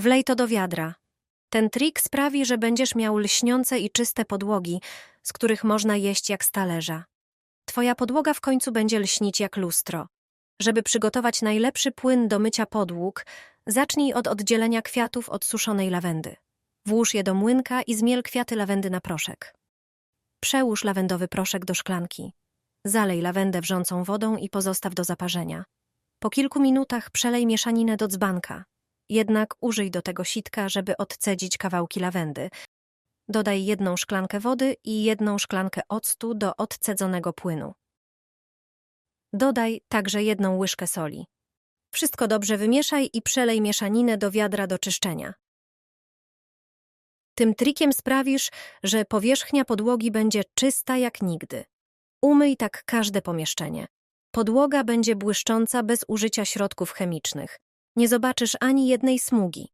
Wlej to do wiadra. Ten trik sprawi, że będziesz miał lśniące i czyste podłogi, z których można jeść jak z talerza. Twoja podłoga w końcu będzie lśnić jak lustro. Żeby przygotować najlepszy płyn do mycia podłóg, zacznij od oddzielenia kwiatów od suszonej lawendy. Włóż je do młynka i zmiel kwiaty lawendy na proszek. Przełóż lawendowy proszek do szklanki. Zalej lawendę wrzącą wodą i pozostaw do zaparzenia. Po kilku minutach przelej mieszaninę do dzbanka. Jednak użyj do tego sitka, żeby odcedzić kawałki lawendy. Dodaj jedną szklankę wody i jedną szklankę octu do odcedzonego płynu. Dodaj także jedną łyżkę soli. Wszystko dobrze wymieszaj i przelej mieszaninę do wiadra do czyszczenia. Tym trikiem sprawisz, że powierzchnia podłogi będzie czysta jak nigdy. Umyj tak każde pomieszczenie. Podłoga będzie błyszcząca bez użycia środków chemicznych. Nie zobaczysz ani jednej smugi.